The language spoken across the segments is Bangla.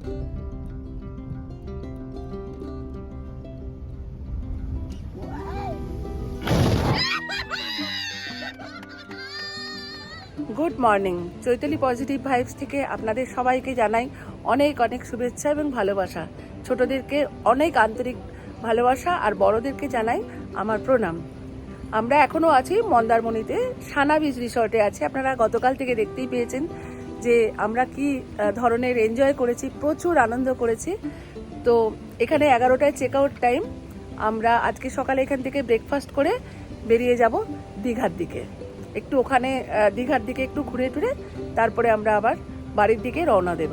Good morning. Chaitali positive vibes থেকে আপনাদের সবাইকে জানাই অনেক অনেক শুভেচ্ছা এবং ভালোবাসা। ছোটদেরকে অনেক আন্তরিক ভালোবাসা আর বড়দেরকে জানাই আমার প্রণাম। আমরা এখনও আছি মন্দারমণিতে। সানা বিচ রিসর্টে আছি। আপনারা গতকাল থেকে দেখতেই পেয়েছেন যে আমরা কি ধরনের এনজয় করেছি, প্রচুর আনন্দ করেছি। তো এখানে এগারোটায় চেক আউট টাইম আমরা আজকে সকালে এখান থেকে ব্রেকফাস্ট করে বেরিয়ে যাব দীঘার দিকে। একটু ওখানে দীঘার দিকে একটু ঘুরে টুরে, তারপরে আমরা আবার বাড়ির দিকে রওনা দেব।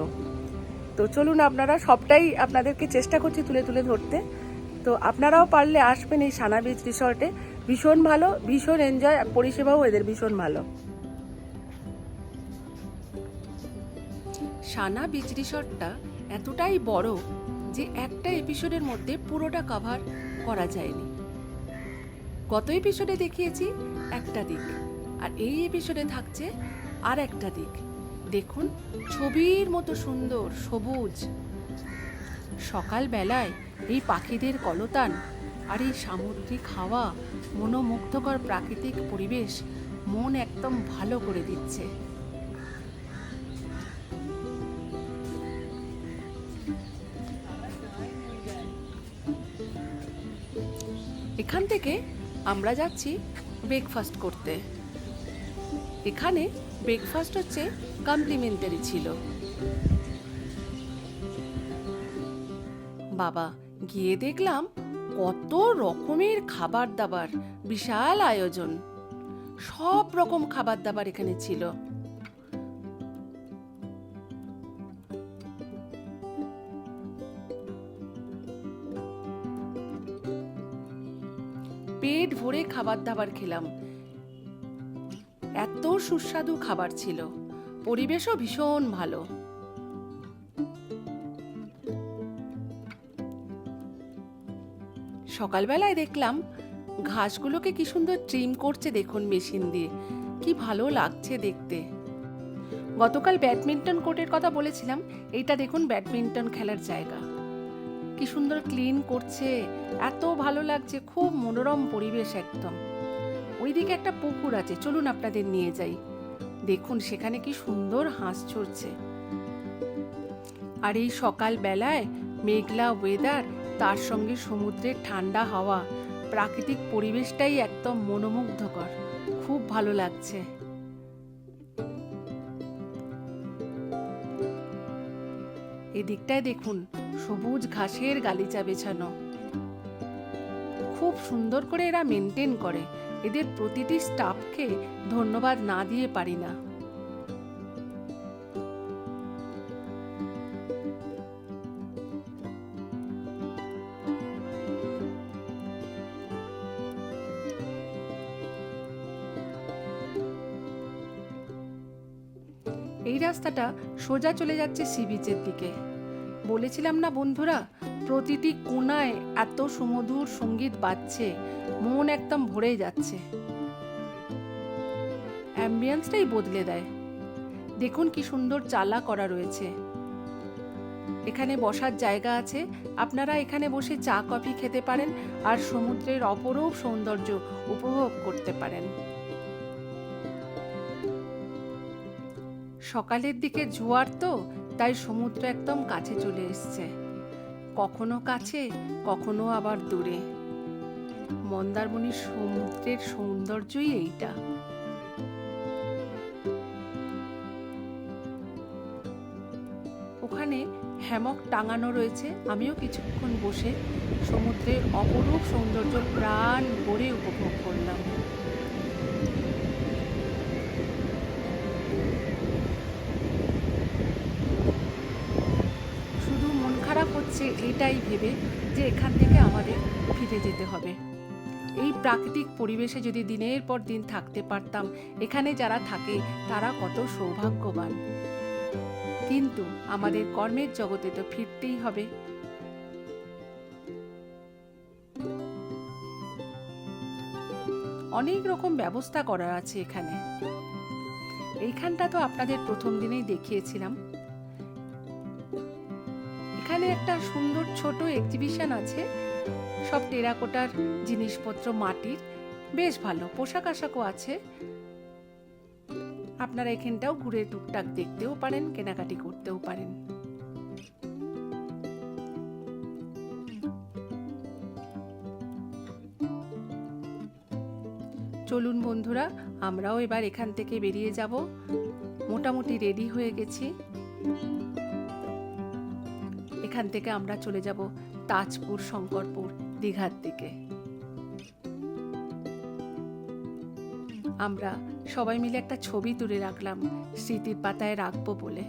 তো চলুন আপনারা সবটাই আপনাদেরকে চেষ্টা করছি তুলে তুলে ধরতে। তো আপনারাও পারলে আসবেন এই সানা বিচ রিসর্টে ভীষণ ভালো, ভীষণ এনজয় পরিষেবাও এদের ভীষণ ভালো। সানা বিচ রিসর্টটা এতটাই বড় যে একটা এপিসোডের মধ্যে পুরোটা কভার করা যায়নি। গত এপিসোডে দেখিয়েছি একটা দিক, আর এই এপিসোডে থাকছে আর একটা দিক। দেখুন, ছবির মতো সুন্দর, সবুজ। সকালবেলায় এই পাখিদের কলতান আর এই সামুদ্রিক হাওয়া মনোমুগ্ধকর প্রাকৃতিক পরিবেশ মন একদম ভালো করে দিচ্ছে। আমরা যাচ্ছি ব্রেকফাস্ট করতে। এখানে ব্রেকফাস্ট হচ্ছে কমপ্লিমেন্টারি ছিল। বাবা, গিয়ে দেখলাম কত রকমের খাবার দাবার বিশাল আয়োজন। সব রকম খাবার দাবার এখানে ছিল। ভরে খাবার দাবার খেলাম। এত সুস্বাদু খাবার ছিল। পরিবেশও ভীষণ ভালো। সকালবেলায় দেখলাম ঘাসগুলোকে কি সুন্দর ট্রিম করছে দেখুন মেশিন দিয়ে। কি ভালো লাগছে দেখতে। গতকাল ব্যাডমিন্টন কোর্টের কথা বলেছিলাম। এইটা দেখুন ব্যাডমিন্টন খেলার জায়গা। কি সুন্দর ক্লিন করছে। এত ভালো লাগছে, খুব মনোরম পরিবেশ একদম। ওইদিকে একটা পুকুর আছে, চলুন আপনাদের নিয়ে যাই। দেখুন, সেখানে কি সুন্দর হাঁস চড়ছে। আর এই সকাল বেলায় মেঘলা ওয়েদার তার সঙ্গে সমুদ্রের ঠান্ডা হাওয়া, প্রাকৃতিক পরিবেশটাই একদম মনোমুগ্ধকর। খুব ভালো লাগছে। এদিকটায় দেখুন, সবুজ ঘাসের গালিচা বেছানো। খুব সুন্দর করে এরা মেনটেন করে। এদের প্রতিটি স্টাফকে ধন্যবাদ না দিয়ে পারি না। এই রাস্তাটা সোজা চলে যাচ্ছে সি বিচের দিকে। বলেছিলাম না বন্ধুরা, প্রতিটি কোনায় এত সুমধুর সংগীত বাজছে, মন একদম ভরে যাচ্ছে। অ্যাম্বিয়েন্সটাই বদলে দেয়। দেখুন কি সুন্দর চালা করা রয়েছে। এখানে বসার জায়গা আছে। আপনারা এখানে বসে চা, কফি খেতে পারেন আর সমুদ্রের অপরূপ সৌন্দর্য উপভোগ করতে পারেন। সকালের দিকে জোয়ার তো তাই সমুদ্র একদম কাছে চলে এসছে। কখনো কাছে, কখনো আবার দূরে। মন্দারমণির সমুদ্রের সৌন্দর্যই এইটা। ওখানে হ্যামক টাঙানো রয়েছে। আমিও কিছুক্ষণ বসে সমুদ্রের অপরূপ সৌন্দর্য প্রাণ ভরে উপভোগ করলাম শুধু মন খারাপ হচ্ছে এটাই ভেবে যে এখান থেকে আমাদের ফিরে যেতে হবে। এই প্রাকৃতিক পরিবেশে যদি দিনের পর দিন থাকতে পারতাম, এখানে যারা থাকে তারা কত সৌভাগ্যবান। কিন্তু আমাদের কর্মের জগতে তো ফিরতেই হবে। অনেক রকম ব্যবস্থা করা আছে এখানে। এইখানটা তো আপনাদের প্রথম দিনেই দেখিয়েছিলাম। এখানে একটা সুন্দর ছোট এক্সিবিশন আছে। সব টেরাকোটার জিনিসপত্র, মাটির। বেশ ভালো, পোশাক আশাকও আছে। আপনারা এখানটাও ঘুরে টুকটাক দেখতেও পারেন, কেনাকাটি করতেও পারেন। চলুন বন্ধুরা, আমরাও এবার এখান থেকে বেরিয়ে যাব। মোটামুটি রেডি হয়ে গেছি। এখান থেকে আমরা চলে যাব তাজপুর, শঙ্করপুর দীঘার দিকে। আমরা সবাই মিলে একটা ছবি তুলে রাখলাম, স্মৃতির পাতায় রাখব বলে।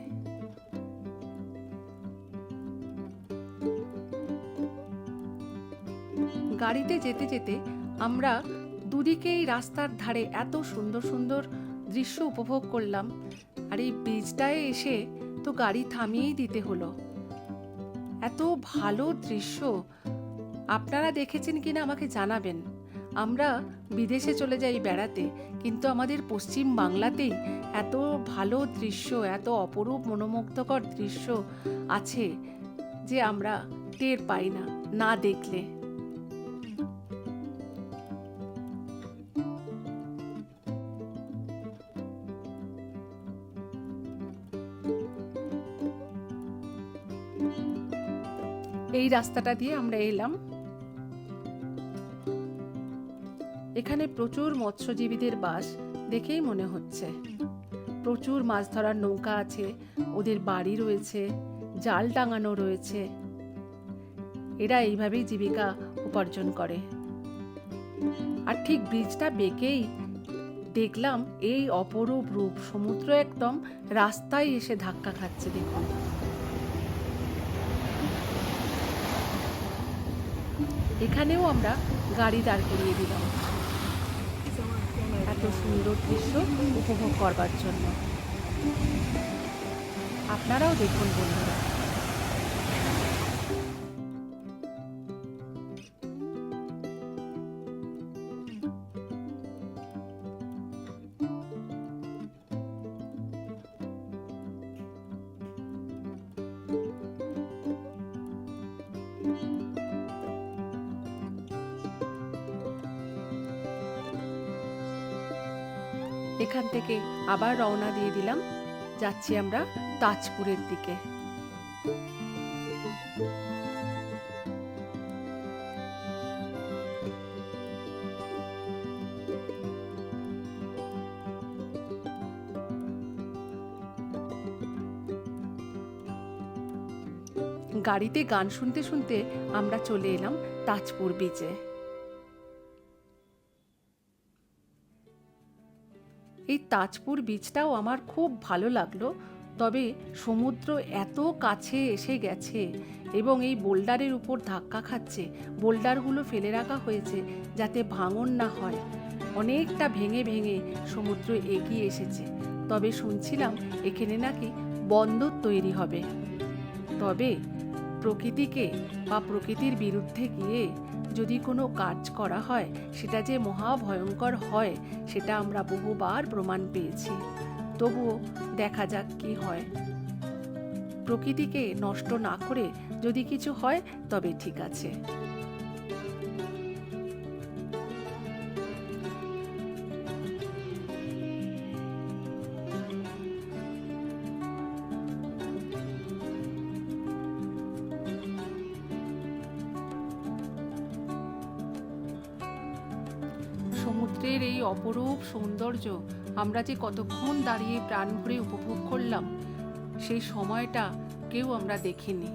গাড়িতে যেতে যেতে আমরা দুদিকেই রাস্তার ধারে এত সুন্দর সুন্দর দৃশ্য উপভোগ করলাম, আর এই ব্রিজটায় এসে তো গাড়ি থামিয়েই দিতে হলো। এত ভালো দৃশ্য। আপনারা দেখেছেন কিনা আমাকে জানাবেন। আমরা বিদেশে চলে যাই বেড়াতে, কিন্তু আমাদের পশ্চিম বাংলাতেই এত ভালো দৃশ্য, এত অপরূপ মনোমুগ্ধকর দৃশ্য আছে যে আমরা টের পাই না না দেখলে। এই রাস্তাটা দিয়ে আমরা এলাম। এখানে প্রচুর মৎস্যজীবীদের বাস দেখেই মনে হচ্ছে। প্রচুর মাছ ধরার নৌকা আছে, ওদের বাড়ি রয়েছে, জাল টাঙানো রয়েছে। এরা এইভাবেই জীবিকা উপার্জন করে। আর ঠিক ব্রিজটা বেঁকেই দেখলাম এই অপরূপ রূপ, সমুদ্র একদম রাস্তায় এসে ধাক্কা খাচ্ছে দেখুন। এখানেও আমরা গাড়ি দাঁড় করিয়ে দিলাম। এত সুন্দর দৃশ্য উপভোগ করবার জন্য। আপনারাও দেখুন বন্ধুরা। এখান থেকে আবার রওনা দিয়ে দিলাম। যাচ্ছি আমরা তাজপুরের দিকে। গাড়িতে গান শুনতে শুনতে আমরা চলে এলাম তাজপুর বিচে তাজপুর বীচটাও আমার খুব ভালো লাগল। তবে সমুদ্র এত কাছে এসে গেছে এবং এই বোল্ডারের উপর ধাক্কা খাচ্ছে, বোল্ডারগুলো ফেলে রাখা হয়েছে যাতে ভাঙন না হয়। অনেকটা ভেঙে ভেঙে সমুদ্র এগিয়ে এসেছে। তবে শুনছিলাম এখানে নাকি বন্দর তৈরি হবে। তবে প্রকৃতিকে বা প্রকৃতির বিরুদ্ধে গিয়ে যদি কোনো কাজ করা হয়, সেটা যে মহা ভয়ঙ্কর হয়, সেটা আমরা বহুবার প্রমাণ পেয়েছি। তবুও দেখা যাক কি হয়। প্রকৃতিকে নষ্ট না করে যদি কিছু হয়, তবে ঠিক আছে। সমুদ্রের এই অপরূপ সৌন্দর্য আমরা যে কতক্ষণ দাঁড়িয়ে প্রাণ ভরে উপভোগ করলাম, সেই সময়টা কেউ আমরা দেখিনি।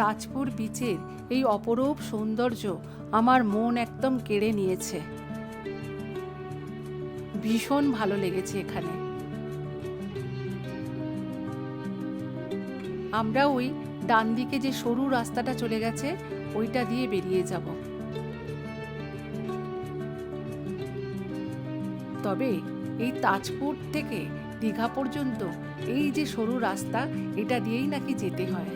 তাজপুর বিচের এই অপরূপ সৌন্দর্য আমার মন একদম কেড়ে নিয়েছে। ভীষণ ভালো লেগেছে এখানে। আমরা ওই ডান দিকে যে সরু রাস্তাটা চলে গেছে, ওইটা দিয়ে বেরিয়ে যাব। তবে এই তাজপুর থেকে দীঘা পর্যন্ত এই যে সরু রাস্তা, এটা দিয়েই নাকি যেতে হয়।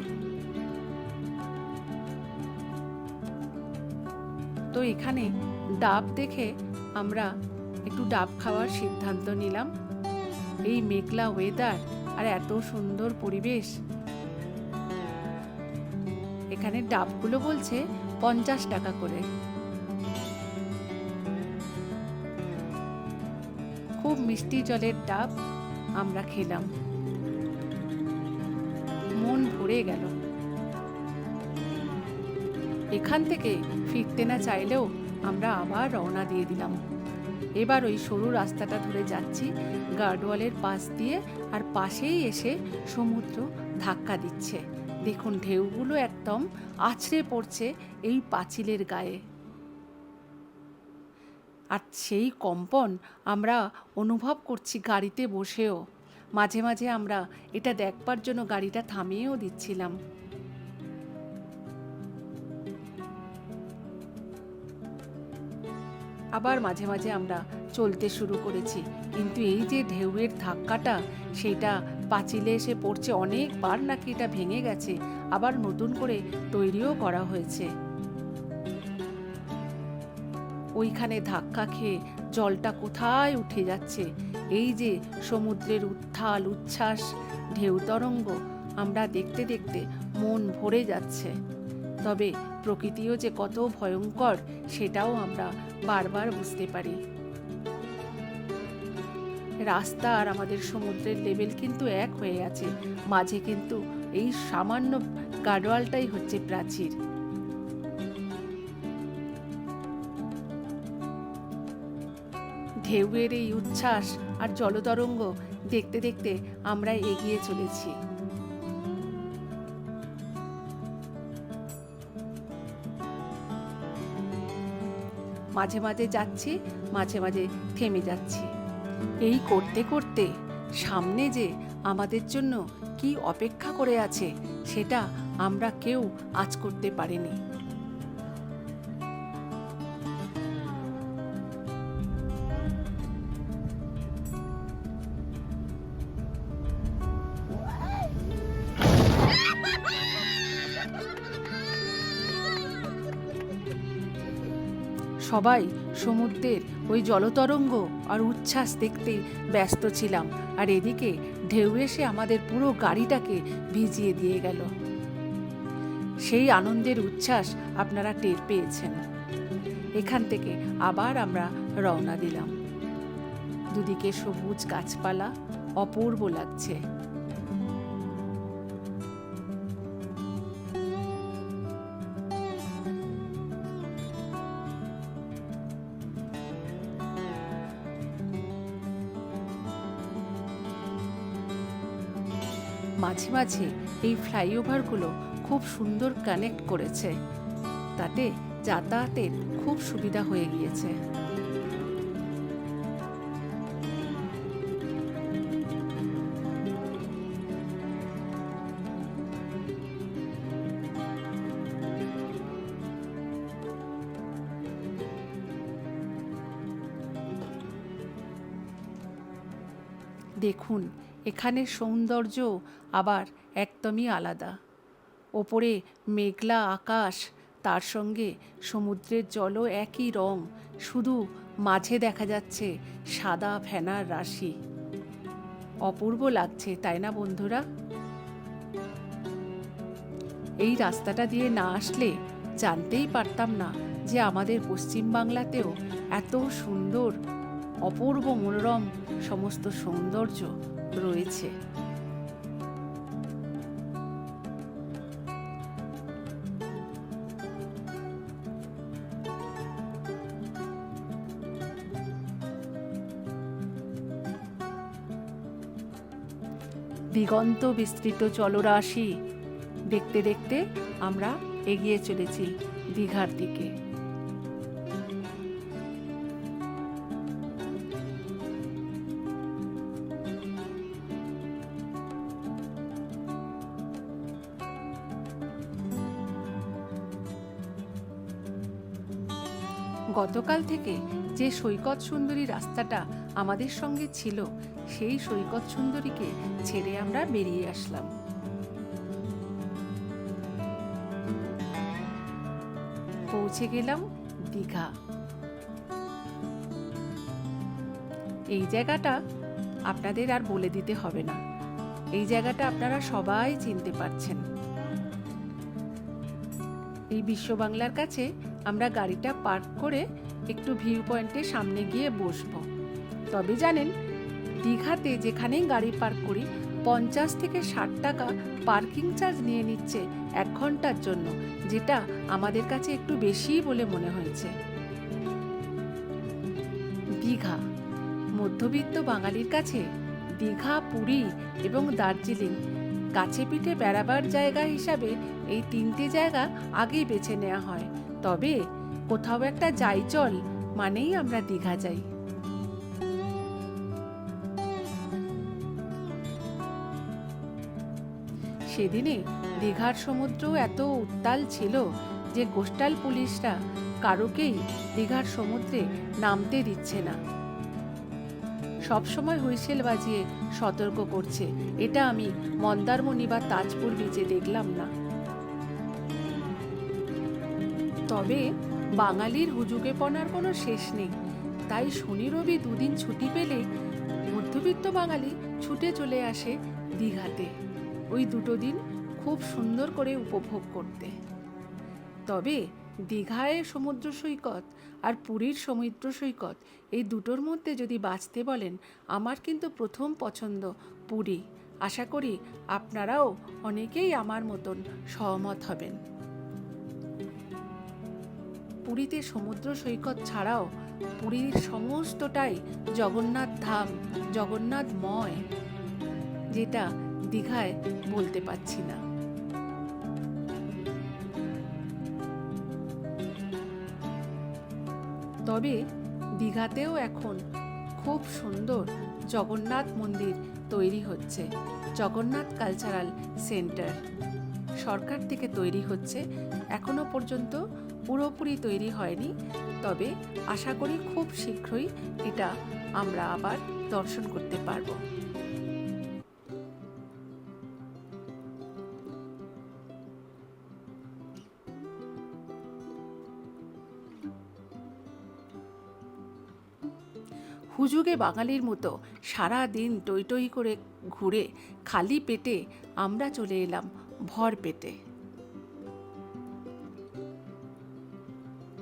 তো এখানে ডাব দেখে আমরা একটু ডাব খাওয়ার সিদ্ধান্ত নিলাম। এই মেঘলা ওয়েদার আর এত সুন্দর পরিবেশ। এখানে ডাবগুলো বলছে পঞ্চাশ টাকা করে। খুব মিষ্টি জলের ডাব আমরা খেলাম। মন ভরে গেল। এখান থেকে ফিরতে না চাইলেও আমরা আবার রওনা দিয়ে দিলাম। এবার ওই সরু রাস্তাটা ধরে যাচ্ছি গার্ডওয়ালের পাশ দিয়ে আর পাশেই এসে সমুদ্র ধাক্কা দিচ্ছে। দেখুন ঢেউগুলো একদম আছড়ে পড়ছে এই পাঁচিলের গায়ে। আর সেই কম্পন আমরা অনুভব করছি গাড়িতে বসেও। মাঝে মাঝে আমরা এটা দেখবার জন্য গাড়িটা থামিয়েও দিচ্ছিলাম। আবার মাঝে মাঝে আমরা চলতে শুরু করেছি। কিন্তু এই যে ঢেউয়ের ধাক্কাটা, সেটা পাঁচিলে এসে পড়ছে অনেকবার নাকি এটা ভেঙে গেছে, আবার নতুন করে তৈরিও করা হয়েছে। ওইখানে ধাক্কা খেয়ে জলটা কোথায় উঠে যাচ্ছে? এই যে সমুদ্রের উত্থাল উচ্ছ্বাস, ঢেউ তরঙ্গ, আমরা দেখতে দেখতে মন ভরে যাচ্ছে। তবে প্রকৃতিও যে কত ভয়ঙ্কর, সেটাও আমরা বারবার বুঝতে পারি। রাস্তা আর আমাদের সমুদ্রের লেভেল কিন্তু এক হয়ে আছে। মাঝে কিন্তু এই সামান্য গাডোয়ালটাই হচ্ছে প্রাচীর। ঢেউয়ের এই উচ্ছ্বাস আর জলতরঙ্গ দেখতে দেখতে আমরা এগিয়ে চলেছি। মাঝে মাঝে যাচ্ছি, মাঝে মাঝে থেমে যাচ্ছি। এই করতে করতে সামনে যে আমাদের জন্য কি অপেক্ষা করে আছে, সেটা আমরা কেউ আজ করতে পারিনি। সবাই সমুদ্রের ওই জলতরঙ্গ আর উচ্ছ্বাস দেখতে ব্যস্ত ছিলাম, আর এদিকে ঢেউ এসে আমাদের পুরো গাড়িটাকে ভিজিয়ে দিয়ে গেল। সেই আনন্দের উচ্ছ্বাস আপনারা টের পেয়েছেন। এখান থেকে আবার আমরা রওনা দিলাম। দুদিকে সবুজ গাছপালা, অপূর্ব লাগছে। মাঝে মাঝে এই ফ্লাইওভারগুলো খুব সুন্দর কানেক্ট করেছে। তাতে যাতায়াতের খুব সুবিধা হয়ে গিয়েছে। দেখুন এখানের সৌন্দর্য আবার একদমই আলাদা। ওপরে মেঘলা আকাশ, তার সঙ্গে সমুদ্রের জলও একই রং, শুধু মাঝে দেখা যাচ্ছে সাদা ফেনার রাশি। অপূর্ব লাগছে, তাই না বন্ধুরা? এই রাস্তাটা দিয়ে না আসলে জানতেই পারতাম না যে আমাদের পশ্চিমবাংলাতেও এত সুন্দর, অপূর্ব মনোরম সমস্ত সৌন্দর্য। রয়েছে। দিগন্ত বিস্তৃত জলরাশি দেখতে দেখতে আমরা এগিয়ে চলেছি দীঘার দিকে। গতকাল থেকে যে সৈকত সুন্দরী রাস্তাটা আমাদের সঙ্গে ছিল, সেই সৈকত সুন্দরীকে ছেড়ে আমরা বেরিয়ে আসলাম। পৌঁছে গেলাম দীঘা। এই জায়গাটা আপনাদের আর বলে দিতে হবে না। এই জায়গাটা আপনারা সবাই চিনতে পারছেন। এই বিশ্ব বাংলার কাছে আমরা গাড়িটা পার্ক করে একটু ভিউ পয়েন্টের সামনে গিয়ে বসবো। তবে জানেন, দীঘাতে যেখানেই গাড়ি পার্ক করি, পঞ্চাশ থেকে ষাট টাকা পার্কিং চার্জ নিয়ে নিচ্ছে এক ঘণ্টার জন্য, যেটা আমাদের কাছে একটু বেশিই বলে মনে হয়েছে। দীঘা, মধ্যবিত্ত বাঙালির কাছে দীঘা, পুরী এবং দার্জিলিং কাছে পিঠে বেড়াবার জায়গা হিসাবে এই তিনটে জায়গা আগেই বেছে নেওয়া হয়। তবে কোথাও একটা যাই চল, মানেই আমরা দীঘা যাই। সেদিনে দীঘার সমুদ্র এত উত্তাল ছিল যে কোস্টাল পুলিশরা কারোকেই দীঘার সমুদ্রে নামতে দিচ্ছে না। সবসময় হুইসেল বাজিয়ে সতর্ক করছে, এটা আমি মন্দারমণি বা তাজপুর বিচে দেখলাম না। তবে বাঙালির হুজুগে পনার কোনো শেষ নেই। তাই শনি রবি দুদিন ছুটি পেলে মধ্যবিত্ত বাঙালি ছুটে চলে আসে দীঘাতে। ওই দুটো দিন খুব সুন্দর করে উপভোগ করতে। তবে দীঘায় সমুদ্র সৈকত আর পুরীর সমুদ্র সৈকত এই দুটোর মধ্যে যদি বাঁচতে বলেন, আমার কিন্তু প্রথম পছন্দ পুরী। আশা করি আপনারাও অনেকেই আমার মতন সহমত হবেন। পুরীতে সমুদ্র সৈকত ছাড়াও পুরীর সমস্তটাই জগন্নাথ ধাম জগন্নাথময় যেটা দীঘায় বলতে পারছি না। তবে দীঘাতেও এখন খুব সুন্দর জগন্নাথ মন্দির তৈরি হচ্ছে, জগন্নাথ কালচারাল সেন্টার। সরকার থেকে তৈরি হচ্ছে, এখনও পর্যন্ত পুরোপুরি তৈরি হয়নি, তবে আশা করি খুব শীঘ্রই এটা আমরা আবার দর্শন করতে পারব। হুজুগে বাঙালির মতো সারা দিন টই টই করে ঘুরে খালি পেটে আমরা চলে এলাম ভর পেটে।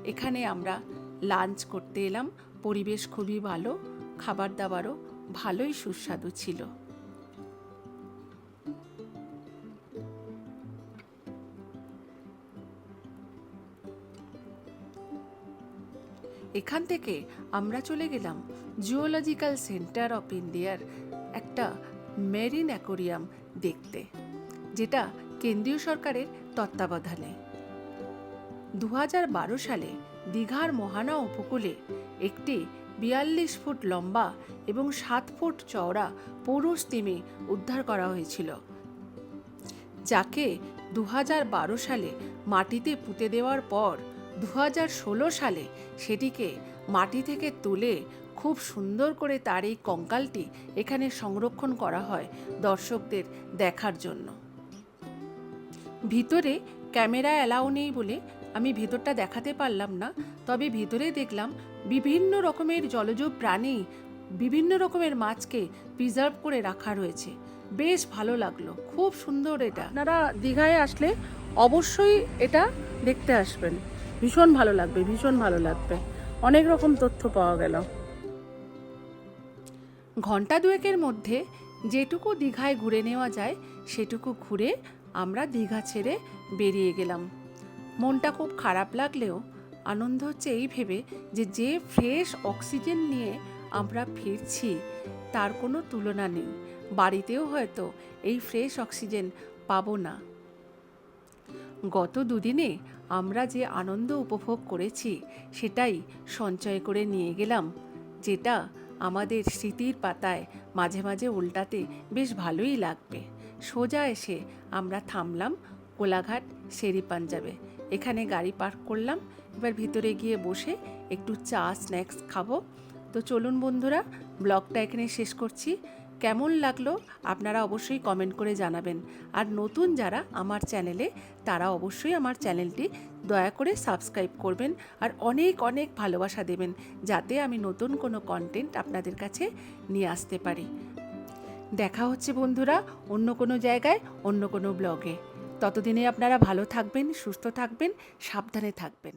এখানে আমরা লাঞ্চ করতে এলাম। পরিবেশ খুবই ভালো, খাবার দাবারও ভালোই সুস্বাদু ছিল। এখান থেকে আমরা চলে গেলাম জুওলজিক্যাল সেন্টার অফ ইন্ডিয়ার একটা মেরিন অ্যাকোরিয়াম দেখতে, যেটা কেন্দ্রীয় সরকারের তত্ত্বাবধানে। দু সালে দীঘার মহানা উপকূলে একটি বিয়াল্লিশ ফুট লম্বা এবং সাত ফুট চওড়া পুরুষ তিমি উদ্ধার করা হয়েছিল, যাকে দু সালে মাটিতে পুঁতে দেওয়ার পর দু হাজার ষোলো সালে সেটিকে মাটি থেকে তুলে খুব সুন্দর করে তার এই কঙ্কালটি এখানে সংরক্ষণ করা হয় দর্শকদের দেখার জন্য। ভিতরে ক্যামেরা অ্যালাউ নেই বলে আমি ভেতরটা দেখাতে পারলাম না তবে ভেতরে দেখলাম বিভিন্ন রকমের জলজ প্রাণী বিভিন্ন রকমের মাছকে প্রিজার্ভ করে রাখা রয়েছে। বেশ ভালো লাগল খুব সুন্দর এটা। আপনারা দীঘায় আসলে অবশ্যই এটা দেখতে আসবেন। ভীষণ ভালো লাগবে ভীষণ ভালো লাগবে। অনেক রকম তথ্য পাওয়া গেল। ঘণ্টা দুয়েকের মধ্যে যেটুকু দীঘায় ঘুরে নেওয়া যায় সেটুকু ঘুরে আমরা দীঘা ছেড়ে বেরিয়ে গেলাম। মনটা খুব খারাপ লাগলেও আনন্দ হচ্ছে এই ভেবে যে যে ফ্রেশ অক্সিজেন নিয়ে আমরা ফিরছি, তার কোনো তুলনা নেই। বাড়িতেও হয়তো এই ফ্রেশ অক্সিজেন পাবো না। গত দুদিনে আমরা যে আনন্দ উপভোগ করেছি, সেটাই সঞ্চয় করে নিয়ে গেলাম, যেটা আমাদের স্মৃতির পাতায় মাঝে মাঝে উল্টাতে বেশ ভালোই লাগবে। সোজা এসে আমরা থামলাম কোলাঘাট শেরি পাঞ্জাবে এখানে গাড়ি পার্ক করলাম। এবার ভিতরে গিয়ে বসে একটু চা, স্ন্যাক্স খাব। তো চলুন বন্ধুরা, ব্লগটা এখানে শেষ করছি। কেমন লাগল আপনারা অবশ্যই কমেন্ট করে জানাবেন। আর নতুন যারা আমার চ্যানেলে, তারা অবশ্যই আমার চ্যানেলটি দয়া করে সাবস্ক্রাইব করবেন আর অনেক অনেক ভালোবাসা দেবেন যাতে আমি নতুন কোনো কন্টেন্ট আপনাদের কাছে নিয়ে আসতে পারি। দেখা হচ্ছে বন্ধুরা অন্য কোনো জায়গায়, অন্য কোনো ব্লগে। ততদিনে আপনারা ভালো থাকবেন সুস্থ থাকবেন সাবধানে থাকবেন।